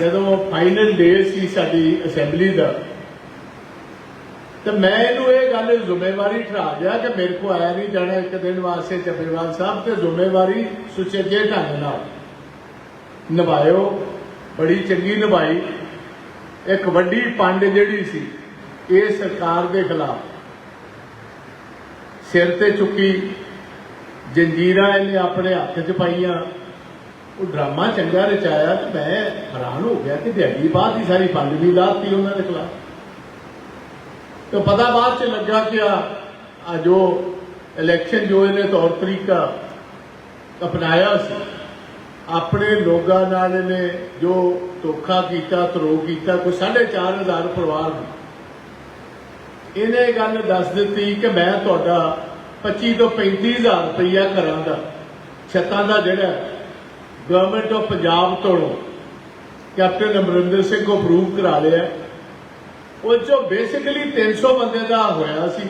ਜਦੋਂ ਫਾਈਨਲ ਡੇ ਸੀ ਸਾਡੀ ਅਸੈਂਬਲੀ ਦਾ, ਤੇ ਮੈਂ ਇਹਨੂੰ ਇਹ ਗੱਲ ਜ਼ਿੰਮੇਵਾਰੀ ਠਰਾ ਗਿਆ ਕਿ ਮੇਰੇ ਕੋ ਆਇਆ ਨਹੀਂ ਜਾਣਾ ਇੱਕ ਦਿਨ ਵਾਸਤੇ ਚੱਬੇਵਾਲ ਸਾਹਿਬ, ਤੇ ਜ਼ਿੰਮੇਵਾਰੀ ਸੁਚੇਜੇ ਢੰਗ ਨਾਲ ਨਿਭਾਇਓ, ਬੜੀ ਚੰਗੀ ਨਿਭਾਈ। ਇੱਕ ਵੱਡੀ ਪੰਡ ਜਿਹੜੀ ਸੀ, ਇਹ ਸਰਕਾਰ ਦੇ ਖਿਲਾਫ ਸਿਰ ਤੇ ਚੁੱਕੀ, ਜੰਜੀਰਾਂ ਇਹਨੇ ਆਪਣੇ ਹੱਥ 'ਚ ਪਾਈਆਂ ਉਹ ਡਰਾਮਾ ਚੰਗਾ ਰਚਾਇਆ ਤੇ ਮੈਂ ਹੈਰਾਨ ਹੋ ਗਿਆ ਕਿ ਦਿਹਾੜੀ ਬਾਅਦ ਹੀ ਸਾਰੀ ਪੰਡ ਵੀ ਲਾਤੀ ਉਹਨਾਂ ਦੇ ਖਿਲਾਫ। ਤੇ ਪਤਾ ਬਾਅਦ ਚ ਲੱਗਾ ਕਿ ਆ ਜੋ ਇਲੈਕਸ਼ਨ ਜੋ ਇਹਨੇ ਤੌਰ ਤਰੀਕਾ ਅਪਣਾਇਆ ਸੀ, ਆਪਣੇ ਲੋਕਾਂ ਨਾਲ ਇਹਨੇ ਜੋ ਧੋਖਾ ਕੀਤਾ ਤਰੋ ਕੀਤਾ, ਕੋਈ 4500 ਪਰਿਵਾਰ ਨੂੰ। ਇਹਨੇ ਗੱਲ ਦੱਸ ਦਿੱਤੀ ਕਿ ਮੈਂ ਤੁਹਾਡਾ 25 ਤੋਂ 35000 ਰੁਪਈਆ ਘਰਾਂ ਦਾ, ਛੱਤਾਂ ਦਾ ਜਿਹੜਾ ਗਵਰਨਮੈਂਟ ਆਫ ਪੰਜਾਬ ਤੋਂ ਕੈਪਟਨ ਅਮਰਿੰਦਰ ਸਿੰਘ ਕੋ ਅਪਰੂਵ ਕਰਾ ਲਿਆ। ਉਹ ਚੋਂ ਬੇਸਿਕਲੀ 300 ਬੰਦੇ ਦਾ ਹੋਇਆ ਸੀ।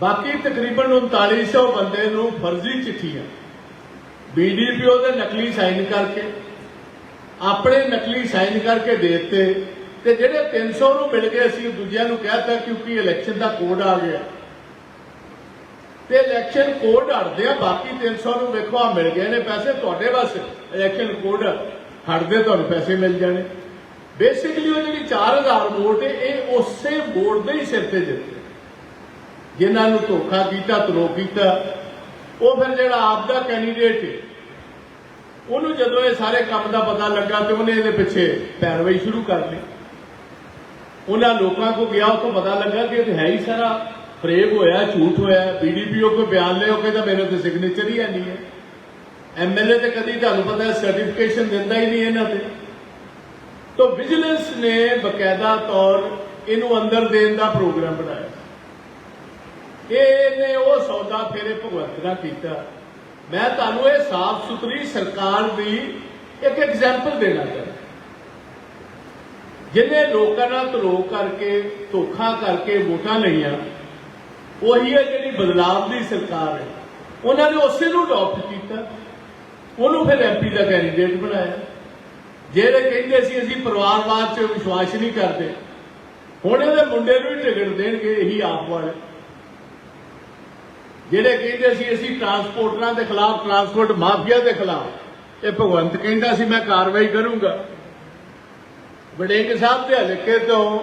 ਬਾਕੀ ਤਕਰੀਬਨ 3900 ਬੰਦੇ ਨੂੰ ਫਰਜ਼ੀ ਚਿੱਠੀਆਂ। ਬੀਡੀਪੀਓ ਦੇ ਨਕਲੀ ਸਾਈਨ ਕਰਕੇ, ਆਪਣੇ ਨਕਲੀ ਸਾਈਨ ਕਰਕੇ ਦੇ ਦਿੱਤੇ ਤੇ ਜਿਹੜੇ 300 ਨੂੰ ਮਿਲ ਗਏ ਸੀ ਦੂਜਿਆਂ ਨੂੰ ਕਹਿਤਾ ਕਿਉਂਕਿ ਇਲੈਕਸ਼ਨ ਦਾ ਕੋਡ ਆ ਗਿਆ। ਤੇ ਇਲੈਕਸ਼ਨ ਕੋਡ ਹਟਦੇ ਆ, ਬਾਕੀ 300 ਨੂੰ ਵੇਖੋ ਆ ਮਿਲ ਗਏ ਨੇ ਪੈਸੇ ਤੁਹਾਡੇ ਬਸ। ਇਲੈਕਸ਼ਨ ਕੋਡ ਹਟਦੇ, ਤੁਹਾਨੂੰ ਪੈਸੇ ਮਿਲ ਜਾਣੇ। ਬੇਸਿਕਲੀ ਉਹ ਜਿਹੜੀ 4000 ਵੋਟ ਹੈ, ਇਹ ਉਸੇ ਵੋਟ ਦੇ ਹੀ ਸਿਰ ਤੇ ਜਿੱਤੇ ਜਿਨ੍ਹਾਂ ਨੂੰ ਧੋਖਾ ਕੀਤਾ ਤਰੋ ਕੀਤਾ, ਉਹ ਫਿਰ ਜਿਹੜਾ ਆਪ ਦਾ ਕੈਂਡੀਡੇਟ ਹੈ, ਉਹਨੂੰ ਜਦੋਂ ਇਹ ਸਾਰੇ ਕੰਮ ਦਾ ਪਤਾ ਲੱਗਾ ਤੇ ਉਹਨੇ ਇਹਦੇ ਪਿੱਛੇ ਪੈਰਵਾਈ ਸ਼ੁਰੂ ਕਰ ਲਈ। ਉਹਨਾਂ ਲੋਕਾਂ ਕੋ ਗਿਆ, ਉਹ ਤੋਂ ਪਤਾ ਲੱਗਾ ਕਿ ਇਹ ਹੈ ਹੀ ਸਾਰਾ। ਫਰੇਬ ਹੋਇਆ, ਝੂਠ ਹੋਇਆ ਬੀਡੀਪੀਓ ਕੋ ਬਿਆਨ ਲਿਓ ਕਹਿੰਦਾ ਮੇਰੇ ਤੇ ਸਿਗਨੇਚਰ ਹੀ ਹੈ ਨਹੀਂ ਹੈ। ਐਮਐਲਏ ਤੇ ਕਦੀ ਤੁਹਾਨੂੰ ਪਤਾ ਸਰਟੀਫਿਕੇਸ਼ਨ ਦਿੰਦਾ ਹੀ ਨਹੀਂ ਇਹਨਾਂ ਤੇ। ਤੋ ਵਿਜੀਲੈਂਸ ਨੇ ਬਕਾਇਦਾ ਤੌਰ ਇਹਨੂੰ ਅੰਦਰ ਦੇਣ ਦਾ ਪ੍ਰੋਗਰਾਮ ਬਣਾਇਆ। ਇਹਨੇ ਉਹ ਸੌਦਾ ਫੇਰੇ ਭਗਵੰਤ ਨਾਲ ਕੀਤਾ। ਮੈਂ ਤੁਹਾਨੂੰ ਇਹ ਸਾਫ਼ ਸੁਥਰੀ ਸਰਕਾਰ ਦੀ ਇੱਕ ਐਗਜ਼ਾਮਪਲ ਦੇਣਾ ਚਾਹੁੰਦਾ। ਜਿਹਨੇ ਲੋਕਾਂ ਨਾਲ ਧਰੋ ਕਰਕੇ ਧੋਖਾ ਕਰਕੇ ਵੋਟਾਂ ਲਈਆਂ ਉਹੀ ਹੈ ਜਿਹੜੀ ਬਦਲਾਵ ਦੀ ਸਰਕਾਰ ਹੈ। ਉਹਨਾਂ ਨੇ ਉਸੇ ਨੂੰ ਅਡਾਪਟ ਕੀਤਾ। ਉਹਨੂੰ ਫਿਰ ਐਮਪੀ ਦਾ ਕੈਂਡੀਡੇਟ ਬਣਾਇਆ। ਜਿਹੜੇ ਕਹਿੰਦੇ ਸੀ ਅਸੀਂ ਪਰਿਵਾਰਵਾਦ 'ਚ ਵਿਸ਼ਵਾਸ ਨਹੀਂ ਕਰਦੇ, ਹੁਣ ਇਹਦੇ ਮੁੰਡੇ ਨੂੰ ਹੀ ਟਿਕਟ ਦੇਣਗੇ, ਇਹੀ ਆਪ ਵਾਲੇ। ਜਿਹੜੇ ਕਹਿੰਦੇ ਸੀ ਅਸੀਂ ਟਰਾਂਸਪੋਰਟਰਾਂ ਦੇ ਖਿਲਾਫ ਟਰਾਂਸਪੋਰਟ ਮਾਫੀਆ ਦੇ ਖਿਲਾਫ, ਇਹ ਭਗਵੰਤ ਕਹਿੰਦਾ ਸੀ, ਮੈਂ ਕਾਰਵਾਈ ਕਰੂੰਗਾ। ਵਡੇਂਗ ਸਾਹਿਬ ਦੇ ਹਲਕੇ ਤੋਂ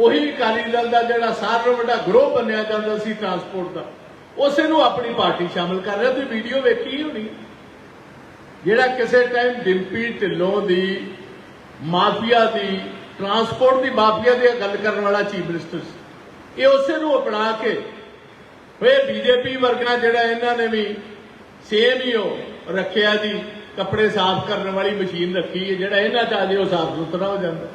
ਉਹੀ ਅਕਾਲੀ ਦਲ ਦਾ ਜਿਹੜਾ ਸਾਰਿਆਂ ਨਾਲੋਂ ਵੱਡਾ ਗਰੋਹ ਬਣਿਆ ਜਾਂਦਾ ਸੀ ਟਰਾਂਸਪੋਰਟ ਦਾ, ਉਸੇ ਨੂੰ ਆਪਣੀ ਪਾਰਟੀ ਸ਼ਾਮਲ ਕਰ ਰਿਹਾ। ਤੁਸੀਂ ਵੀਡੀਓ ਵੇਖੀ ਹੋਣੀ। ਜਿਹੜਾ ਕਿਸੇ ਟਾਈਮ ਡਿੰਪੀ, ਢਿੱਲੋਂ ਦੀ, ਮਾਫੀਆ ਦੀ ਟਰਾਂਸਪੋਰਟ ਦੀ ਮਾਫੀਆ ਦੀ ਗੱਲ ਕਰਨ ਵਾਲਾ ਚੀਫ ਮਿਨਿਸਟਰ ਸੀ। ਇਹ ਉਸੇ ਨੂੰ ਅਪਣਾ ਕੇ ਹੋਏ ਬੀਜੇਪੀ ਵਰਗਾ ਜਿਹੜਾ ਇਹਨਾਂ ਨੇ ਵੀ ਸੇਮ ਹੀ ਉਹ ਰੱਖਿਆ ਦੀ ਕੱਪੜੇ ਸਾਫ਼ ਕਰਨ ਵਾਲੀ ਮਸ਼ੀਨ ਰੱਖੀ ਹੈ, ਜਿਹੜਾ ਇਹਨਾਂ ਚ ਆ ਜੇ ਉਹ ਸਾਫ਼ ਸੁਥਰਾ ਹੋ ਜਾਂਦਾ।